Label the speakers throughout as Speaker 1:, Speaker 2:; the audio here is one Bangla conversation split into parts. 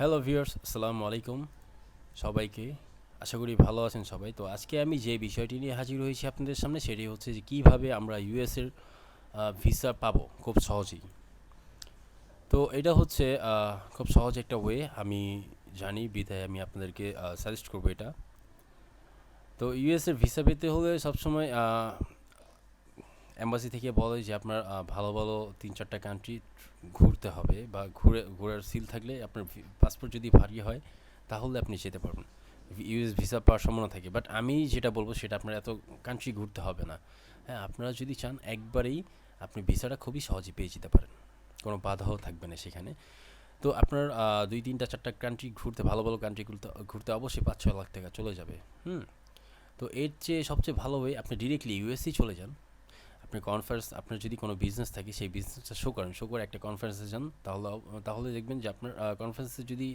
Speaker 1: হ্যালো ভিউয়ার্স আসসালামু আলাইকুম সবাইকে আশা করি ভালো আছেন সবাই। তো আজকে আমি যে বিষয়টি নিয়ে হাজির হয়েছি আপনাদের সামনে সেটি হচ্ছে যে কীভাবে আমরা ইউএসের ভিসা পাবো খুব সহজেই। তো এটা হচ্ছে খুব সহজ একটা ওয়ে আমি জানি বিধায় আমি আপনাদেরকে সাজেস্ট করব এটা। তো ইউএসের ভিসা পেতে হলে সবসময় এম্বাসি থেকে বলে যে আপনার ভালো ভালো তিন, চারটা কান্ট্রি ঘুরতে হবে বা ঘুরে, ঘোরার সিল থাকলে আপনার পাসপোর্ট যদি ভারী হয়, তাহলে আপনি যেতে পারবেন। ইউএস ভিসা পাওয়ার সম্ভাবনা থাকে। বাট আমি যেটা বলব সেটা আপনার এত কান্ট্রি ঘুরতে হবে না। হ্যাঁ আপনারা যদি চান, একবারেই আপনি ভিসাটা খুবই সহজে পেয়ে যেতে পারেন। কোনো বাধাও থাকবে না সেখানে। তো আপনার দুই, তিনটা, চারটা কান্ট্রি ঘুরতে, ভালো ভালো কান্ট্রি ঘুরতে ঘুরতে অবশ্যই পাঁচ, ছয় লাখ টাকা চলে যাবে। হুম? তো এর চেয়ে সবচেয়ে ভালো হয়ে আপনি ডিরেক্টলি ইউএসসি চলে যান। আপনি কনফারেন্স আপনার যদি কোনো বিজনেস থাকে, সেই বিজনেসটা শো করেন শো করে একটা কনফারেন্সে যান, তাহলে তাহলে দেখবেন যে আপনার কনফারেন্সে যদি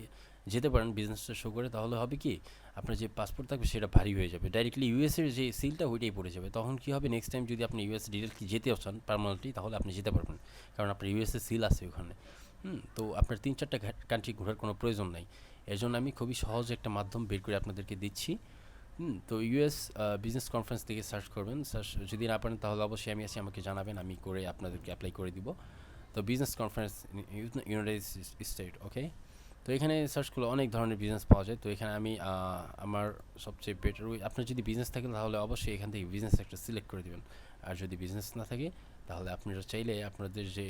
Speaker 1: যেতে পারেন বিজনেসটা শো করে, তাহলে হবে কি, আপনার যে পাসপোর্ট থাকবে, সেটা ভারী হয়ে যাবে। ডাইরেক্টলি ইউএসের যে সিলটা ওইটাই পড়ে যাবে। তখন কী হবে নেক্সট টাইম যদি আপনি ইউএস ডিরেক্টলি যেতে চান পারমানেন্টলি তাহলে আপনি যেতে পারবেন। কারণ আপনার ইউএসএ সিল আছে ওখানে। হুম, তো আপনার তিন চারটা কান্ট্রি ঘোরার কোনো প্রয়োজন নাই। এর জন্য আমি খুবই সহজ একটা মাধ্যম বের করে আপনাদেরকে দিচ্ছি। হুম, তো ইউএস বিজনেস কনফারেন্স থেকে সার্চ করবেন। সার্চ যদি না পারেন, তাহলে অবশ্যই আমি আছি, আমাকে জানাবেন, আমি করে আপনাদেরকে অ্যাপ্লাই করে দিব। তো business conference United State okay তো এখানে সার্চ করলে অনেক ধরনের বিজনেস পাওয়া যায়। তো এখানে আমি আমার সবচেয়ে বেটার ওই আপনার যদি বিজনেস থাকে, তাহলে অবশ্যই এখান থেকে বিজনেস একটা সিলেক্ট করে দেবেন। আর যদি বিজনেস না থাকে, তাহলে আপনারা চাইলে আপনাদের যে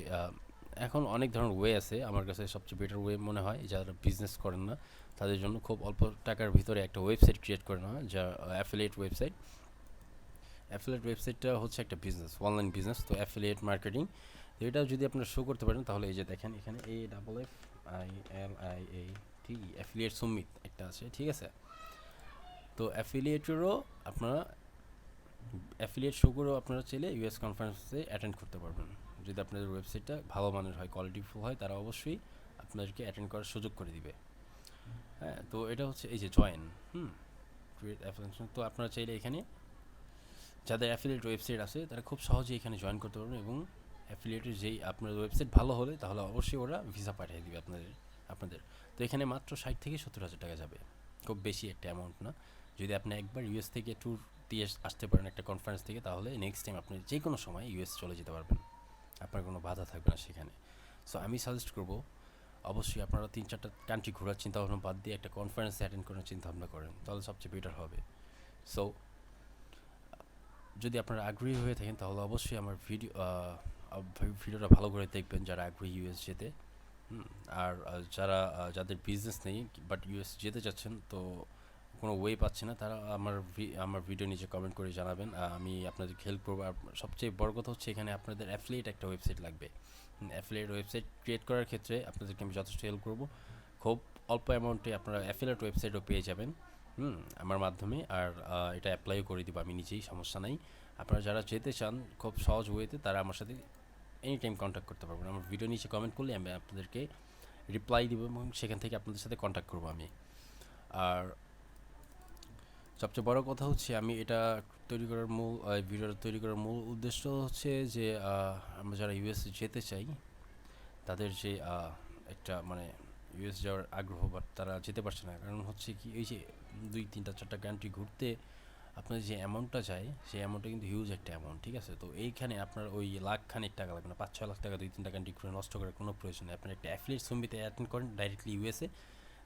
Speaker 1: এখন অনেক ধরনের ওয়ে আছে, আমার কাছে সবচেয়ে বেটার ওয়ে মনে হয়, যারা বিজনেস করেন না, তাদের জন্য খুব অল্প টাকার ভিতরে একটা ওয়েবসাইট ক্রিয়েট করে নেওয়া, যা অ্যাফিলিয়েট ওয়েবসাইট অ্যাফিলিয়েট ওয়েবসাইটটা হচ্ছে একটা বিজনেস অনলাইন বিজনেস তো অ্যাফিলিয়েট মার্কেটিং তো এটা যদি আপনারা শো করতে পারেন, তাহলে এই যে দেখেন, এখানে A double F I L I A T affiliate summit একটা আছে, ঠিক আছে? তো অ্যাফিলিয়েটেরও আপনারা অ্যাফিলিয়েট শো করেও আপনারা চাইলে ইউএস কনফারেন্সে অ্যাটেন্ড করতে পারবেন। যদি আপনাদের ওয়েবসাইটটা ভালো মানের হয় কোয়ালিটিফুল হয়, তারা অবশ্যই আপনাদেরকে অ্যাটেন্ড করার সুযোগ করে দিবে। হ্যাঁ তো এটা হচ্ছে এই যে জয়েন হুম ক্রিয়েট তো আপনারা চাইলে এখানে যাদের অ্যাফিলিয়েট ওয়েবসাইট আছে, তারা খুব সহজেই এখানে জয়েন করতে পারবেন এবং অ্যাফিলিয়েটের যেই আপনার ওয়েবসাইট ভালো হলে, তাহলে অবশ্যই ওরা ভিসা পাঠিয়ে দিবে আপনাদের আপনাদের। তো এখানে মাত্র ষাট থেকে সত্তর হাজার টাকা যাবে, খুব বেশি একটা অ্যামাউন্ট না। যদি আপনি একবার ইউএস থেকে ট্যুর দিয়ে আসতে পারেন একটা কনফারেন্স থেকে, তাহলে নেক্সট টাইম আপনি যে কোনো সময় ইউএস চলে যেতে পারবেন। আপনার কোনো বাধা থাকবে না সেখানে। সো আমি সাজেস্ট করব, অবশ্যই আপনারা তিন চারটা কান্ট্রি ঘোরার চিন্তা ভাবনা বাদ দিয়ে একটা কনফারেন্সে অ্যাটেন্ড করার চিন্তা ভাবনা করেন, তাহলে সবচেয়ে বেটার হবে। সো যদি আপনারা আগ্রহী হয়ে থাকেন, তাহলে অবশ্যই আমার ভিডিও ভিডিওটা ভালো করে দেখবেন যারা আগ্রহী ইউএস যেতে। আর যারা যাদের বিজনেস নেই বাট ইউএস যেতে চাচ্ছেন, তো কোনো ওয়ে পাচ্ছে না। তারা আমার আমার ভিডিও নিচে কমেন্ট করে জানাবেন। আমি আপনাদের হেল্প করব। আর সবচেয়ে বড় কথা হচ্ছে এখানে আপনাদের অ্যাফিলিয়েট একটা ওয়েবসাইট লাগবে। অ্যাফিলিয়েট ওয়েবসাইট ক্রিয়েট করার ক্ষেত্রে আপনাদেরকে আমি যথেষ্ট হেল্প করব। খুব অল্প অ্যামাউন্টে আপনারা অ্যাফিলিয়েট ওয়েবসাইটও পেয়ে যাবেন। হুম, আমার মাধ্যমে। আর এটা অ্যাপ্লাইও করে দিব আমি নিজেই, সমস্যা নাই। আপনারা যারা যেতে চান খুব সহজ ওয়েতে তারা আমার সাথে এনি টাইম কন্ট্যাক্ট করতে পারবেন। আমার ভিডিও নিচে কমেন্ট করলে আমি আপনাদেরকে রিপ্লাই দিব এবং সেখান থেকে আপনাদের সাথে কন্ট্যাক্ট করব আমি। আর সবচেয়ে বড় কথা হচ্ছে আমি এটা তৈরি করার মূল ভিডিওটা তৈরি করার মূল উদ্দেশ্য হচ্ছে যে আমরা যারা ইউএস যেতে চাই, তাদের যে একটা মানে ইউএস যাওয়ার আগ্রহ বাট তারা যেতে পারছে না। কারণ হচ্ছে কি, এই যে দুই, তিনটা, চারটা কান্ট্রি ঘুরতে আপনার যে অ্যামাউন্টটা চাই সেই অ্যামাউন্টটা কিন্তু হিউজ একটা অ্যামাউন্ট ঠিক আছে? তো এইখানে আপনার ওই লাখ খানিক টাকা লাগবে না পাঁচ ছয় লাখ টাকা দুই, তিনটা কান্ট্রি ঘুরে নষ্ট করার কোনো প্রয়োজন নেই। আপনার একটা অ্যাফিলিয়েট সমিতে অ্যাটেন্ড করেন ডাইরেক্টলি ইউএসএ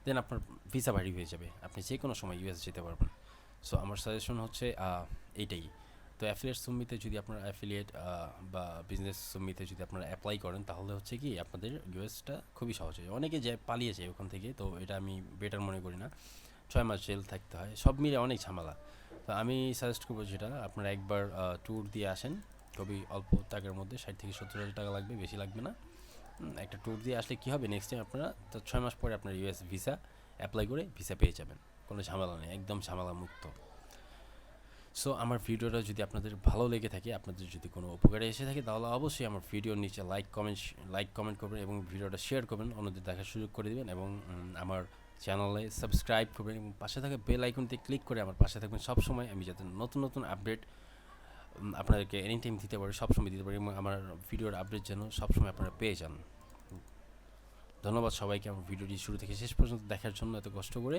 Speaker 1: দেন আপনার ভিসা ভারী হয়ে যাবে। আপনি যে কোনো সময় ইউএস যেতে পারবেন। সো আমার সাজেশন হচ্ছে এইটাই তো অ্যাফিলিয়েট সুমিতে যদি আপনার অ্যাফিলিয়েট বা বিজনেস সুমিতে যদি আপনারা অ্যাপ্লাই করেন, তাহলে হচ্ছে কি আপনাদের ইউএসটা খুবই সহজ হয় অনেকে যে পালিয়ে যায় ওখান থেকে, তো এটা আমি বেটার মনে করি না। ছয় মাস জেল থাকতে হয়, সব মিলে অনেক ঝামেলা। তো আমি সাজেস্ট করব যেটা, আপনারা একবার ট্যুর দিয়ে আসেন। খুবই অল্প টাকার মধ্যে, ষাট থেকে সত্তর হাজার টাকা লাগবে, বেশি লাগবে না। একটা ট্যুর দিয়ে আসলে কী হবে? নেক্সট টাইম আপনারা তো ছয় মাস পরে আপনার ইউএস ভিসা অ্যাপ্লাই করে ভিসা পেয়ে যাবেন। কোনো ঝামেলা নেই, একদম ঝামেলা মুক্ত সো আমার ভিডিওটা যদি আপনাদের ভালো লেগে থাকে, আপনাদের যদি কোনো উপকারে এসে থাকে, তাহলে অবশ্যই আমার ভিডিওর নিচে লাইক কমেন্ট লাইক কমেন্ট করবেন এবং ভিডিওটা শেয়ার করবেন, অন্যদের দেখার সুযোগ করে দেবেন এবং আমার চ্যানেলে সাবস্ক্রাইব করবেন এবং পাশে থাকা বেল আইকনতে ক্লিক করে আমার পাশে থাকবেন সবসময়। আমি যাতে নতুন নতুন আপডেট আপনাদেরকে এনি টাইম দিতে পারি, সবসময় দিতে পারি এবং আমার ভিডিওর আপডেট যেন সবসময় আপনারা পেয়ে যান। ধন্যবাদ সবাইকে, আমার ভিডিওটি শুরু থেকে শেষ পর্যন্ত দেখার জন্য এত কষ্ট করে।